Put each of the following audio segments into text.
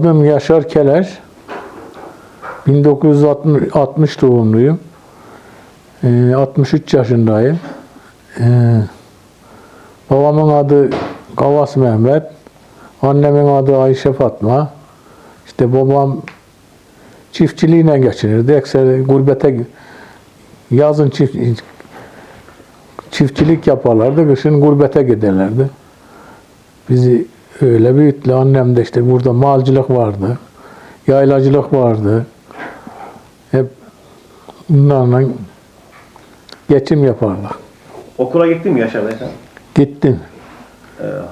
Adım Yaşar Keler. 1960 doğumluyum. Ee, 63 yaşındayım. Ee, babamın adı Kavas Mehmet. Annemin adı Ayşe Fatma. İşte babam çiftçiliğine geçinirdi. Ekser gurbete yazın çift, çiftçilik yaparlardı. Kışın gurbete giderlerdi. Bizi öyle büyüttü. Annem de işte burada malcılık vardı. Yaylacılık vardı. Hep bunlarla geçim yaparlar. Okula gittin mi Yaşar Bey sen? Gittim.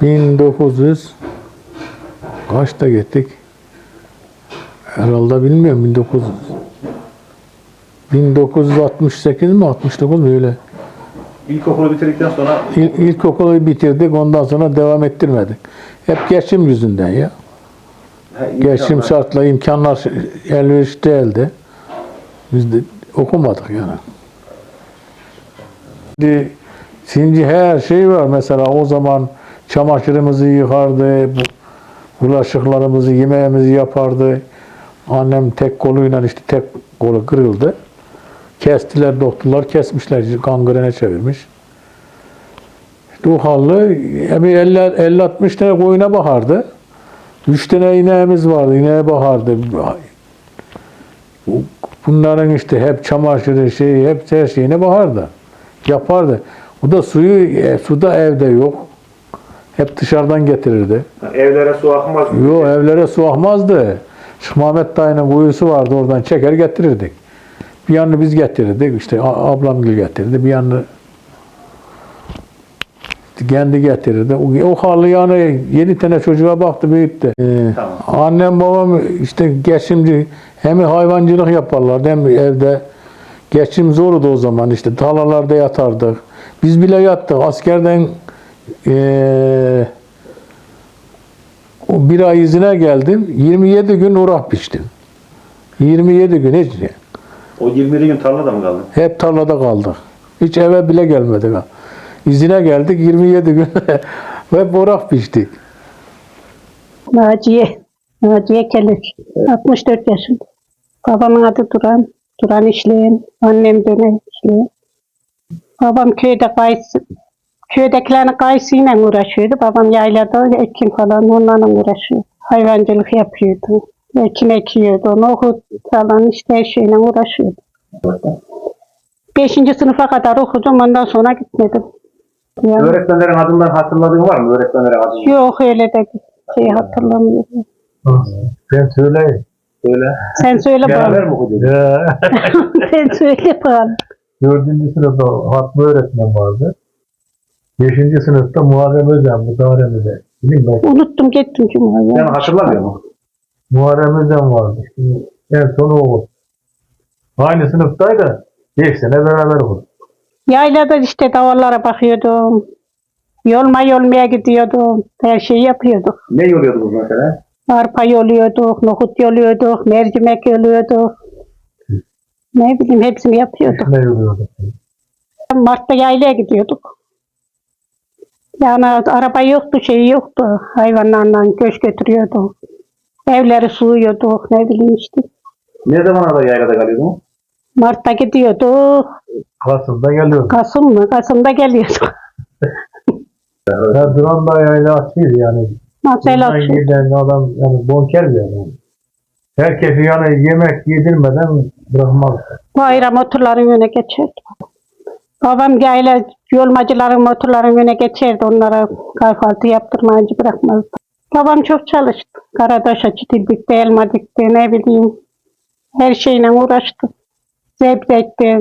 1900 kaçta gittik? Herhalde bilmiyorum 1900 1968 mi 69 mu öyle. İlkokulu bitirdikten sonra İl, ilkokulu bitirdik ondan sonra devam ettirmedik. Hep geçim yüzünden ya. ha, Geçim şartla imkanlar elverişli değildi. Biz de okumadık yani. Şimdi, şimdi her şey var. Mesela o zaman çamaşırımızı yıkardı, bu- bulaşıklarımızı, yemeğimizi yapardı. Annem tek koluyla işte tek kolu kırıldı. Kestiler doktorlar, kesmişler, gangrene çevirmiş. Halde bir 50-60 tane koyuna bakardı. Üç tane ineğimiz vardı. İneğe bakardı. Bunların işte hep çamaşırı şeyi, hep her şeyine bakardı. Yapardı. O da suyu, e, su da evde yok. Hep dışarıdan getirirdi. evlere su akmaz. Yok evlere su akmazdı. Şu Mehmet dayının kuyusu vardı oradan çeker getirirdik. Bir yanını biz getirirdik. işte ablam gül getirirdi. Bir yanını kendi getirirdi. O, o halı yani yedi tane çocuğa baktı büyüttü. Ee, Tamam. Annem babam işte geçimci hem hayvancılık yaparlardı hem evde geçim zordu o zaman işte tarlalarda yatardık. Biz bile yattık. Askerden eee o bir ay izine geldim. 27 gün uğrak biçtim. 27 gün hiç O 27 gün tarlada mı kaldın? hep tarlada kaldık. Hiç eve bile gelmedik. İzine geldik 27 gün ve borak biçtik. Naciye. Naciye Kelir. 64 yaşında. Babamın adı Duran. Duran işleyen. Annem dönem işleyen. Babam köyde kayısı, köydekilerin kayısıyla uğraşıyordu. Babam yaylada ekin falan onlarla uğraşıyor. Hayvancılık yapıyordu. Ekin ekiyordu. Nohut falan işte her şeyle uğraşıyordu. Beşinci sınıfa kadar okudum. Ondan sonra gitmedim. Yani, Öğretmenlerin adından hatırladığın var mı? Öğretmenlerin adını. yok öyle de şey hatırlamıyorum. Ben söyleyeyim. Böyle. Sen söyle Beraber bana. mi okudun? Sen söyle bana. Dördüncü sınıfta Hatmi öğretmen vardı. Beşinci sınıfta Muharrem Özen, Muharrem Özen. Bilmiyorum. Unuttum gittim Sen Cuma'ya. hatırlamıyor musun? Muharrem Özen vardı. Şimdi en son o. Aynı sınıftaydı. Beş sene beraber okuduk. Yaylada işte davarlara bakıyordum. Yolma yolmaya gidiyordum. Her şeyi yapıyorduk. Ne yoluyordunuz mesela? Arpa yoluyorduk, nohut yoluyorduk, mercimek yoluyorduk. Ne bileyim hepsini yapıyorduk. Ne yürüyorduk? Mart'ta yaylaya gidiyorduk. Yani araba yoktu, şey yoktu. Hayvanlarla göç götürüyorduk. Evleri suuyorduk, ne bileyim işte. Ne zaman da yaylada kalıyordun? Mart'ta gidiyorduk. Kasım'da geliyorduk. Kasım mı? Kasım'da geliyorduk. Ya duran da yayla açıydı yani. Nasıl Buradan akşam? giden adam yani bonker bir adam. Herkesi yani yemek yedirmeden bırakmaz. Bayram motorların önüne geçerdi. Babam yayla yolmacıların motorların önüne geçerdi. Onlara kahvaltı yaptırmayınca bırakmazdı. Babam çok çalıştı. Karadaş açtı, dikti, elma dikti, ne bileyim. Her şeyle uğraştı. Zebzekti.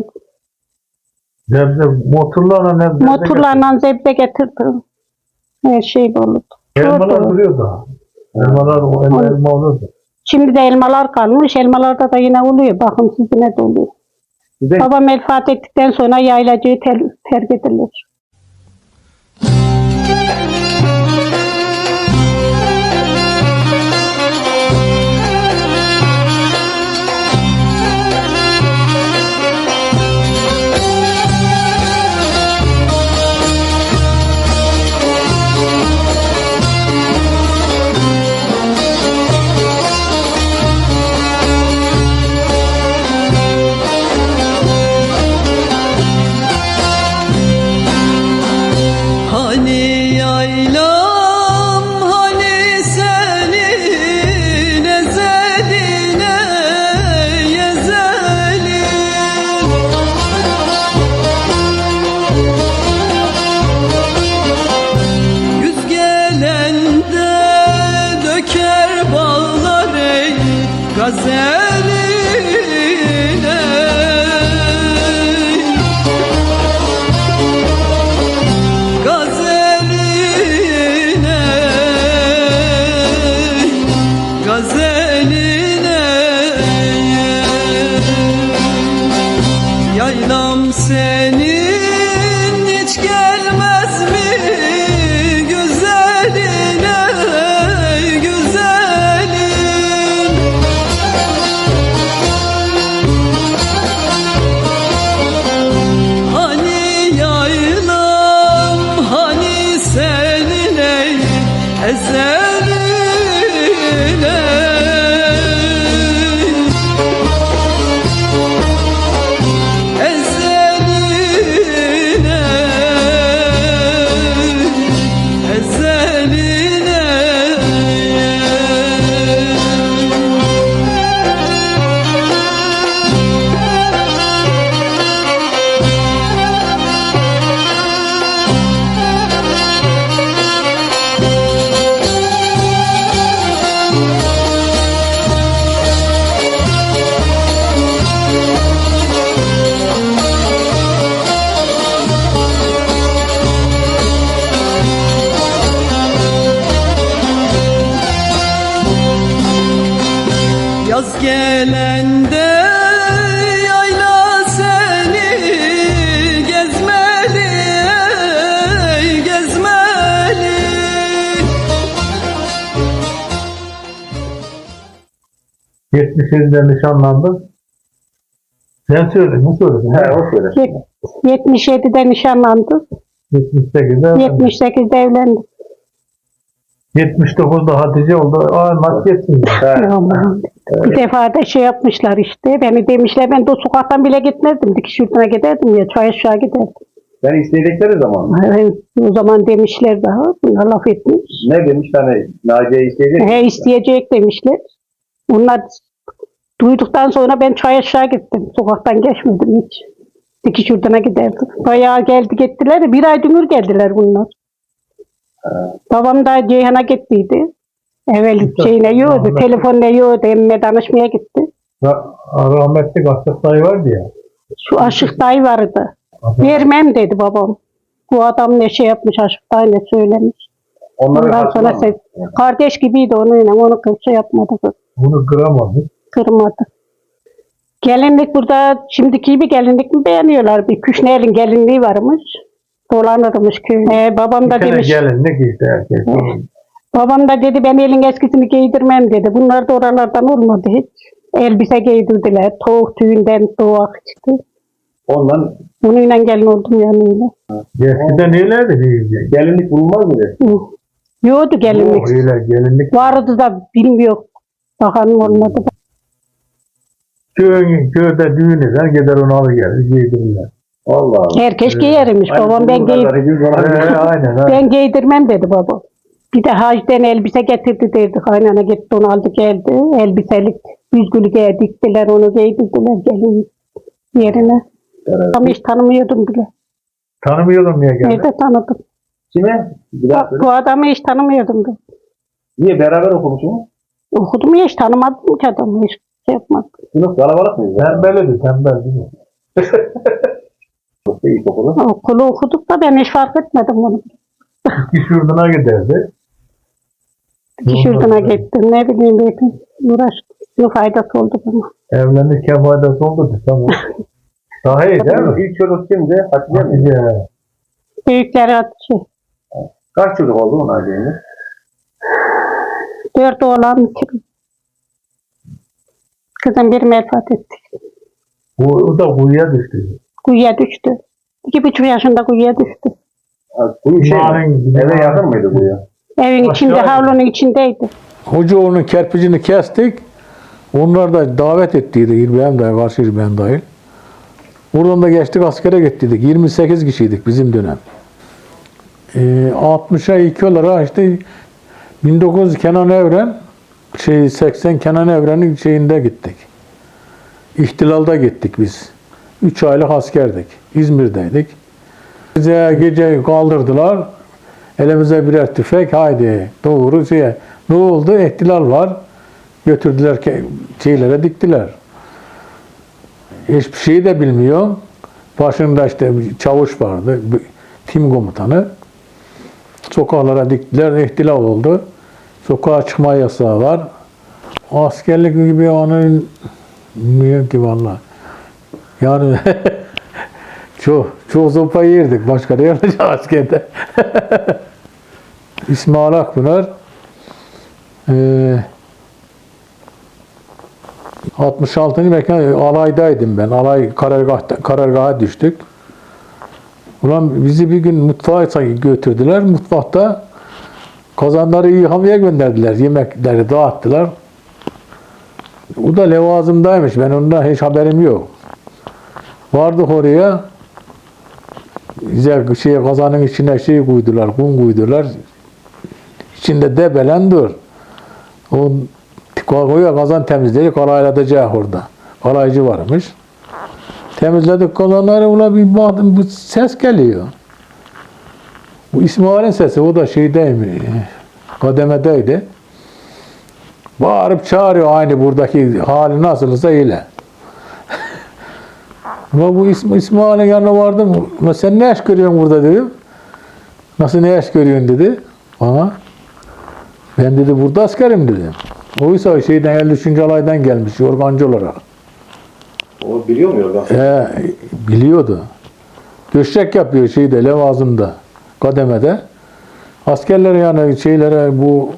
Zebze motorlarla ne? Motorlarla zebze getirdim. Her şey getirdi. Elmalar duruyor da. Elmalar o elma, elma olurdu. Şimdi de elmalar kalmış. Elmalarda da yine oluyor. Bakın sizine de oluyor. Size Babam vefat ettikten sonra yaylacıyı ter- terk edilir. Yılında nişanlandı. Sen söyledin, ne söyledin? he, o söyle. Yet- 77'de nişanlandı. 78'de evlendi. 78'de evlendi. 79'da Hatice oldu. Aa nasıl yetsin? He. Allah'ım. Bir defa da şey yapmışlar işte. Beni demişler ben de o sokaktan bile gitmezdim. Dikiş yurtuna giderdim ya. Çay aşağı giderdim. Ben istedikleri zaman Evet, o zaman demişler daha. Bunlar laf etmiş. ne demiş hani Naciye istedi. He isteyecek demişler. Onlar duyduktan sonra ben çay aşağı gittim. Sokaktan geçmedim hiç. Dikiş yurduna giderdim. Bayağı geldi gittiler. de Bir ay dünür geldiler bunlar. Babam da Ceyhan'a gittiydi. Evvel şeyine yiyordu. Telefonla yiyordu. Emme danışmaya gitti. Ra- rahmetli Gassat dayı vardı ya. Şu aşık dayı vardı. Vermem dedi babam. Bu adam ne şey yapmış aşık dayı ne söylemiş. Onları Ondan sonra ses, kardeş gibiydi onunla. Onu şey yapmadı. Bunu kıramadı. Kırmadı. Gelinlik burada şimdiki gibi gelinlik mi beğeniyorlar? Bir Küşner'in gelinliği varmış. Dolanırmış köy. Ee, babam da Bir demiş. gelinlik işte herkes. Babam da dedi ben elin eskisini giydirmem dedi. Bunlar da oralardan olmadı hiç. Elbise giydirdiler. Tavuk tüyünden doğak çıktı. Ondan Onunla gelin oldum yani öyle. Eskiden diyeceğim. gelinlik bulunmaz mı? Hı. Yoktu gelinlik. Yok öyle gelinlik. Vardı da bilmiyor. Bakanım olmadı. Köyün, köyde düğün eder gider onu alır gelir giydirirler. Allah Allah. Herkes giyermiş. Babam ben, giy. Ee, aynen aynen. ben giydirmem dedi baba. Bir de hacden elbise getirdi dedi. Kaynana gitti onu aldı geldi. Elbiselik yüzgülü giy- diktiler onu giydirdiler gelin yerine. Ama hiç tanımıyordum bile. Tanımıyordum niye geldi. Nerede tanıdım? Kime? Söyle. bu adamı hiç tanımıyordum ben. Niye beraber okumuşsunuz? Okudum ya hiç tanımadım ki adamı. Hiç şey yapmadık. Sınıf kalabalık mıydı? Tembeldi tembel değil mi? Sınıfta ilkokulu. Okulu okuduk da ben hiç fark etmedim bunu. Dikiş yurduna giderdi. Dikiş yurduna gittim. Ne bileyim belki uğraştım. Ne faydası oldu bana. Evlenirken faydası oldu tamam. Daha iyi değil mi? İlk çocuk kimdi? Hatice mi? Hatice. Büyükleri şey, Kaç çocuk oldu onun aileyle? dört oğlan iki kız. Kızım bir vefat etti. O, o da kuyuya düştü. Kuyuya düştü. İki buçuk yaşında kuyuya düştü. Kuyu şey? Narin- Eve yakın mıydı kuyu? Evin içinde, havlunun içindeydi. Hocaoğlu'nun kerpicini kestik. Onlar da davet ettiydi İrbeğim dayı, karşı İrbeğim dayı. Buradan da geçtik askere gittiydik. 28 kişiydik bizim dönem. Ee, 60'a 2 olarak işte 1900 Kenan Evren şey 80 Kenan Evren'in şeyinde gittik. İhtilalda gittik biz. 3 aylık askerdik. İzmir'deydik. Bize gece kaldırdılar. Elimize birer tüfek. Haydi doğru şeye. Ne oldu? İhtilal var. Götürdüler ke- şeylere diktiler. Hiçbir şeyi de bilmiyor. Başında işte çavuş vardı. Tim komutanı. Sokaklara diktiler. ihtilal oldu. Sokağa çıkma yasağı var. Askerlik gibi onun bilmiyorum ki valla. Yani çok, çok sopa yerdik. Başka ne yapacağız askerde? İsmail Akpınar eee 66. mekan alaydaydım ben. Alay karargahta, karargaha düştük. Ulan bizi bir gün mutfağa götürdüler. Mutfakta kazanları yıkamaya gönderdiler. Yemekleri dağıttılar. O da levazımdaymış. Ben ondan hiç haberim yok. Vardık oraya. Bize şey, kazanın içine şey koydular, kum koydular. İçinde debelen dur. O koya kazan temizleyip kalaylatacak orada. Kalaycı varmış. Temizledik kazanları ula bir baktım ses geliyor. Bu İsmail'in sesi o da şeydeymiş. Kademedeydi. Bağırıp çağırıyor aynı buradaki hali nasılsa öyle. Ama bu İsm İsmail'in yanına vardım. "Ulan Sen ne iş görüyorsun burada dedim. Nasıl ne iş görüyorsun dedi bana. Ben dedi burada askerim dedim. Oysa şeyden 53. alaydan gelmiş yorgancı olarak. O biliyor mu yorgan? Ee, biliyordu. Döşek yapıyor şeyde levazımda, kademede. Askerler yani şeylere bu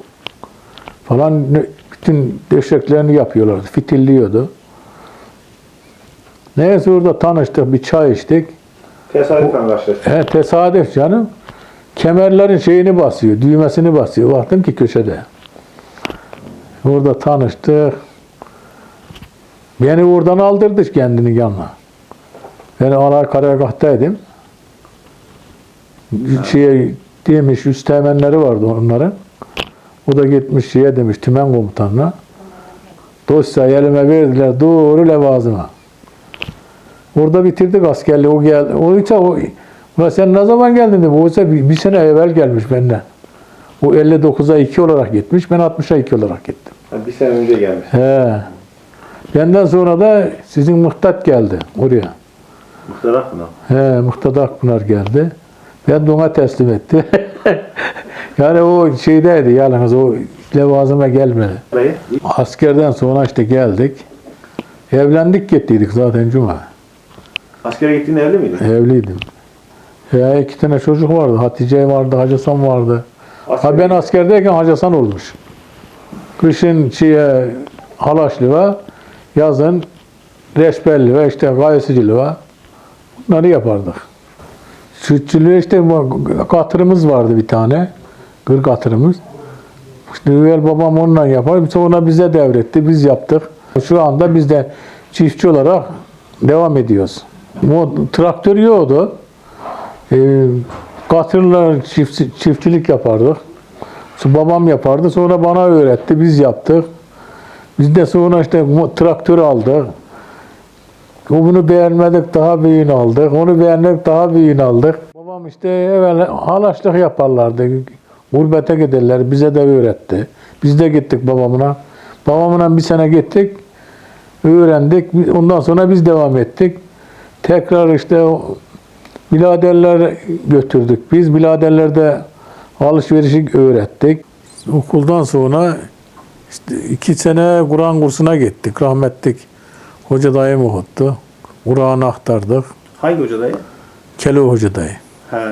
falan bütün döşeklerini yapıyorlardı. Fitilliyordu. Neyse orada tanıştık, bir çay içtik. Tesadüfen karşılaştık. He, tesadüf canım. Kemerlerin şeyini basıyor, düğmesini basıyor. Baktım ki köşede. Orada tanıştık. Beni oradan aldırdı kendini yanına. Ben alay karargahtaydım. Şeye demiş, üst teğmenleri vardı onların. O da gitmiş şeye demiş, tümen komutanına. Dosyayı elime verdiler, doğru levazıma. Orada bitirdik askerliği. O geldi. O ise o Ulan sen ne zaman geldin dedi. O ise bir, bir sene evvel gelmiş benden. O 59'a 2 olarak gitmiş. Ben 60'a 2 olarak gittim. bir sene önce gelmiş. He. Benden sonra da sizin muhtat geldi oraya. Muhtarak mı? He, Muhtada Akpınar geldi. Ben de ona teslim etti. yani o şeydeydi yalnız o levazıma gelmedi. Askerden sonra işte geldik. Evlendik gittiydik zaten cuma. Askere gittiğinde evli miydin? Evliydim. Ya iki tane çocuk vardı. Hatice vardı, Hacasan vardı. Ha ben askerdeyken Hacasan olmuş. Kışın şeye Halaşlıva, yazın Reşbelliva, işte Gayesiciliva. Bunları yapardık. Sütçülüğü işte katırımız vardı bir tane. Kır katırımız. İşte Üvel babam onunla yapar. Sonra bize devretti. Biz yaptık. Şu anda biz de çiftçi olarak devam ediyoruz. O traktör yoktu. Ee, katırla çift, çiftçilik yapardık. Babam yapardı. Sonra bana öğretti. Biz yaptık. Biz de sonra işte traktör aldık. Bunu beğenmedik daha büyüğünü aldık. Onu beğendik daha büyüğünü aldık. Babam işte evvel halaçlık yaparlardı. Gurbete giderler. Bize de öğretti. Biz de gittik babamına. Babamla bir sene gittik. öğrendik. Ondan sonra biz devam ettik. Tekrar işte o biraderler götürdük. Biz biraderlerde alışverişi öğrettik. Okuldan sonra işte iki sene Kur'an kursuna gittik. Rahmetlik hoca dayım okuttu. Kur'an'ı aktardık. Hangi hoca dayı? Kelo hoca dayı. He.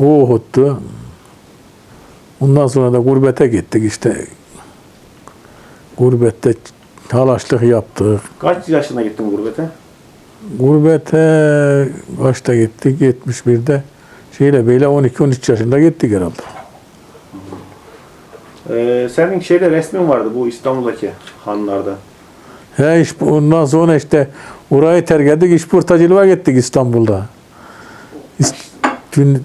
O okuttu. Ondan sonra da gurbete gittik işte. Gurbette halaşlık yaptık. Kaç yaşında gittin gurbete? Gurbete kaçta gittik? 71'de. Şeyle böyle 12-13 yaşında gittik herhalde. Ee, senin şeyde resmin vardı bu İstanbul'daki hanlarda. He iş, ondan sonra işte orayı terk ettik. İşportacılığa gittik İstanbul'da. İst, dün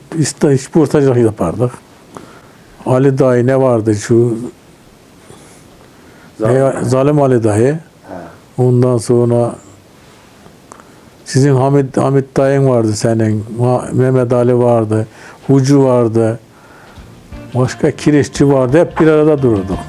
işportacılık yapardık. Ali dayı ne vardı şu Zaten. ne, Zalim Ali dayı. Ondan sonra sizin Hamit Hamit dayın vardı senin. Mehmet Ali vardı. Hucu vardı. Başka kireççi vardı. Hep bir arada dururduk.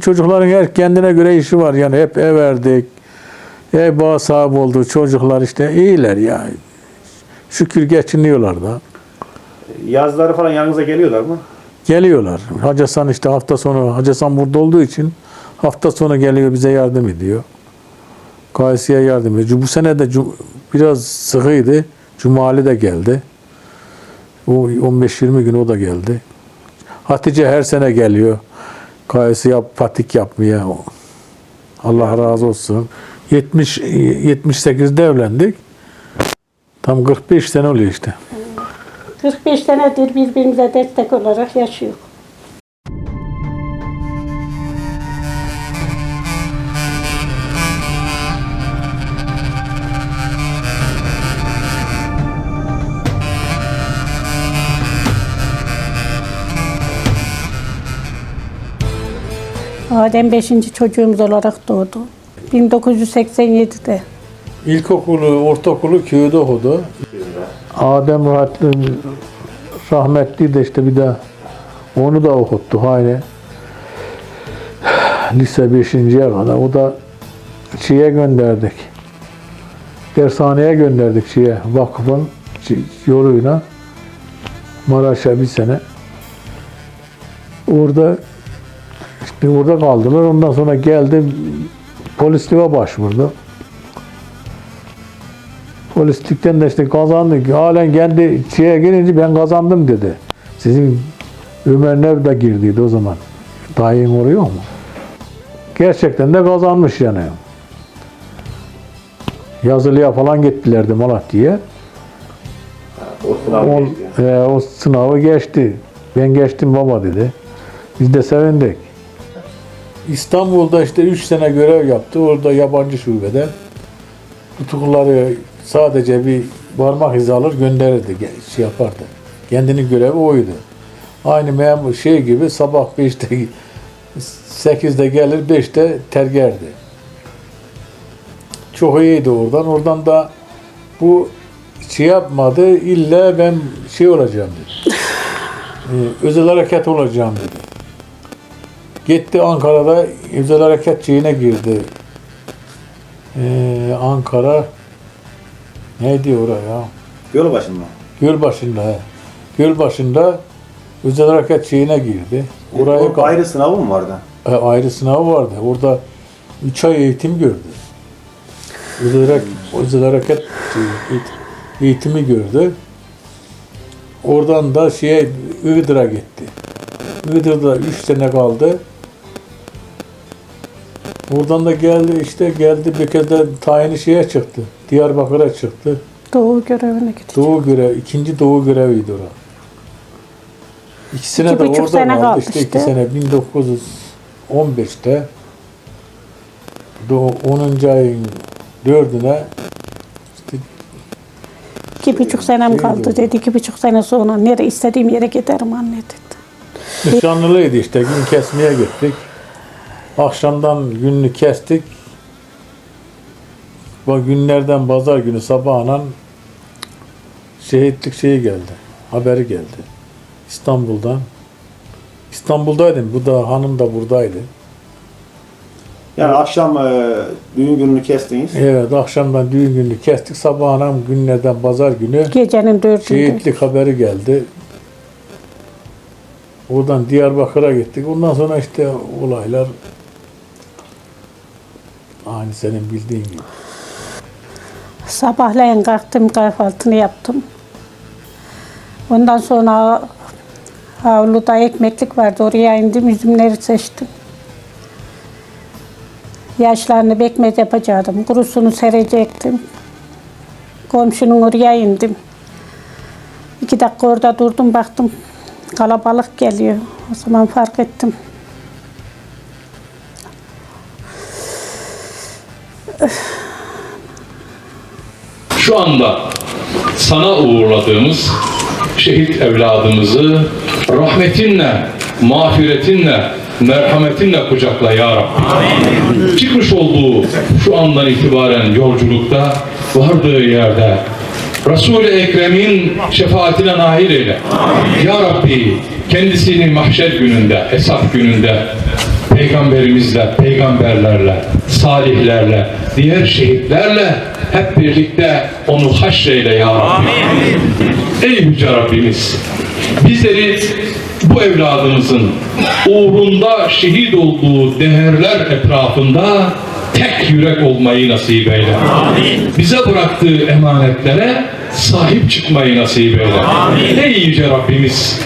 Çocukların her kendine göre işi var yani hep ev verdik. Ev bağ sahibi oldu. Çocuklar işte iyiler ya. Şükür geçiniyorlar da. Yazları falan yanınıza geliyorlar mı? Geliyorlar. Hacı Hasan işte hafta sonu, Hacı Hasan burada olduğu için hafta sonu geliyor bize yardım ediyor. Kayısı'ya yardım ediyor. Bu sene de biraz sıkıydı. Cumali de geldi. O 15-20 gün o da geldi. Hatice her sene geliyor. Kayısı yap, patik yapmaya. Allah razı olsun. 70 78'de evlendik. Tam 45 sene oluyor işte. 45 senedir birbirimize destek olarak yaşıyor. Adem 5. çocuğumuz olarak doğdu. 1987'de. İlkokulu, ortaokulu köyde okudu. Adem rahmetli, rahmetli de işte bir de onu da okuttu aynı. Lise 5.ye kadar. O da şeye gönderdik. dershaneye gönderdik şeye, vakfın yoluyla. Maraş'a bir sene. Orada işte orada kaldılar. Ondan sonra geldi polisliğe başvurdu. Polislikten de işte kazandık. Halen kendi şeye gelince ben kazandım dedi. Sizin Ömer Nev de girdiydi o zaman. Dayın oluyor mu? Gerçekten de kazanmış yani. Yazılıya falan gittilerdi Malatya'ya. O sınav O, geçti. e, o sınavı geçti. Ben geçtim baba dedi. Biz de sevindik. İstanbul'da işte 3 sene görev yaptı. Orada yabancı şubede. Tutukluları sadece bir parmak izi alır gönderirdi. Şey yapardı. Kendinin görevi oydu. Aynı memur şey gibi sabah 5'te 8'de gelir 5'te tergerdi. Çok iyiydi oradan. Oradan da bu şey yapmadı. İlla ben şey olacağım dedi. Ee, özel hareket olacağım dedi. Gitti Ankara'da özel harekatçiğine girdi. Ee, Ankara neydi oraya? Yol başında. Gölbaşı'nda. he. Gölbaşı'nda özel harekatçiğine girdi. Oraya Orada ayrı sınavı mı vardı? e, ayrı sınavı vardı. Orada 3 ay eğitim gördü. Özel, hareket, özel hareket eğit- eğitimi gördü. Oradan da şeye Iğdır'a gitti. Iğdır'da 3 sene kaldı. Oradan da geldi işte geldi bir kez de tayini şeye çıktı. Diyarbakır'a çıktı. Doğu görevine gidecek. Doğu görev, ikinci doğu göreviydi orada. İkisine İki de orada sene kaldı. kaldı işte. işte. iki sene 1915'te do 10. ayın dördüne İki buçuk senem Şey kaldı dedi. İki buçuk sene sonra nereye istediğim yere giderim anne dedi. nişanlılıydı işte gün kesmeye gittik. Akşamdan gününü kestik. Bu günlerden pazar günü sabahına şehitlik şeyi geldi. Haberi geldi. İstanbul'dan. İstanbul'daydım. Bu da hanım da buradaydı. Yani akşam e, düğün gününü kestiniz. Evet akşamdan düğün günü kestik. Sabahına günlerden pazar günü Gecenin dördünde. şehitlik haberi geldi. Oradan Diyarbakır'a gittik. Ondan sonra işte olaylar aynı senin bildiğin gibi. Sabahleyin kalktım kahvaltını yaptım. Ondan sonra havluda ekmeklik vardı. Oraya indim üzümleri seçtim. Yaşlarını bekmez yapacaktım. Kurusunu serecektim. Komşunun oraya indim. İki dakika orada durdum baktım kalabalık geliyor. O zaman fark ettim. Şu anda sana uğurladığımız şehit evladımızı rahmetinle, mağfiretinle, merhametinle kucakla ya Rabbi. Çıkmış olduğu şu andan itibaren yolculukta vardığı yerde Resul-i Ekrem'in şefaatine nail eyle. Ya Rabbi kendisini mahşer gününde, hesap gününde peygamberimizle, peygamberlerle, salihlerle, diğer şehitlerle hep birlikte onu haşreyle ya Rabbi. Ey Yüce Rabbimiz, bizleri bu evladımızın uğrunda şehit olduğu değerler etrafında tek yürek olmayı nasip eyle. Bize bıraktığı emanetlere sahip çıkmayı nasip eyle. Ey Yüce Rabbimiz,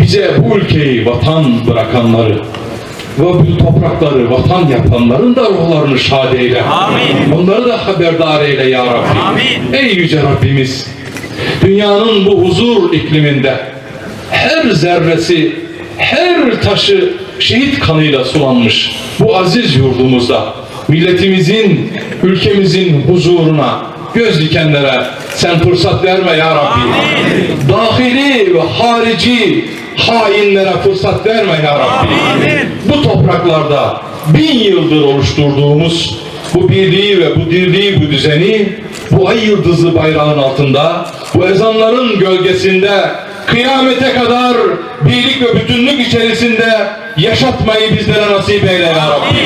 bize bu ülkeyi vatan bırakanları ve bu toprakları vatan yapanların da ruhlarını şad eyle. Onları da haberdar eyle ya Rabbi. Ey Yüce Rabbimiz, dünyanın bu huzur ikliminde her zerresi, her taşı şehit kanıyla sulanmış bu aziz yurdumuzda milletimizin, ülkemizin huzuruna göz dikenlere sen fırsat verme ya Rabbi. Dahili ve harici hainlere fırsat verme ya Rabbi. Bu topraklarda bin yıldır oluşturduğumuz bu birliği ve bu dirliği, bu düzeni bu ay yıldızlı bayrağın altında, bu ezanların gölgesinde kıyamete kadar birlik ve bütünlük içerisinde yaşatmayı bizlere nasip eyle ya Rabbi.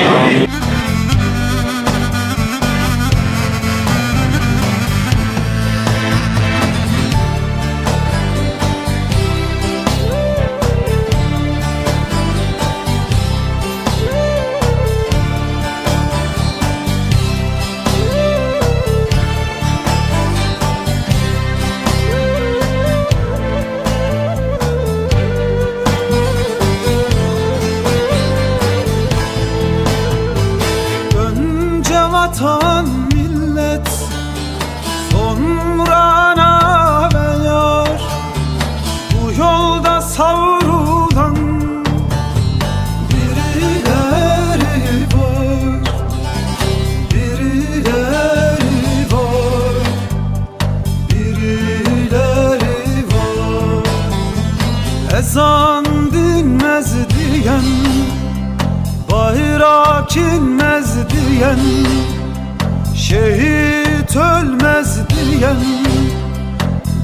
Şehit ölmez diyen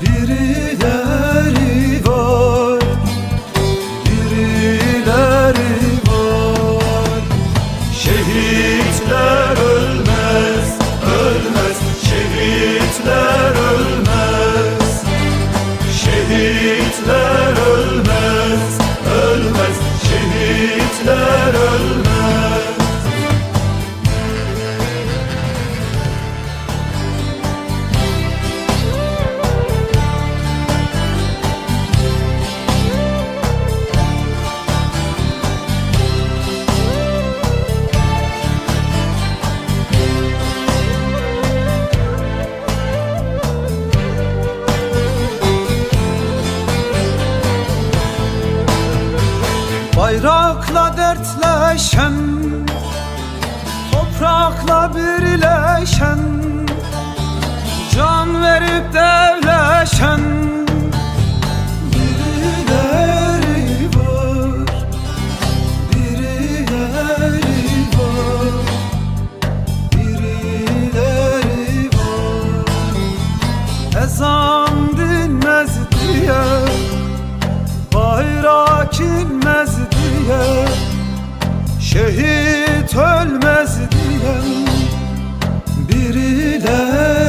biri de Toprakla dertleşen Toprakla birleşen Can verip devleşen diye Şehit ölmez diyen biriler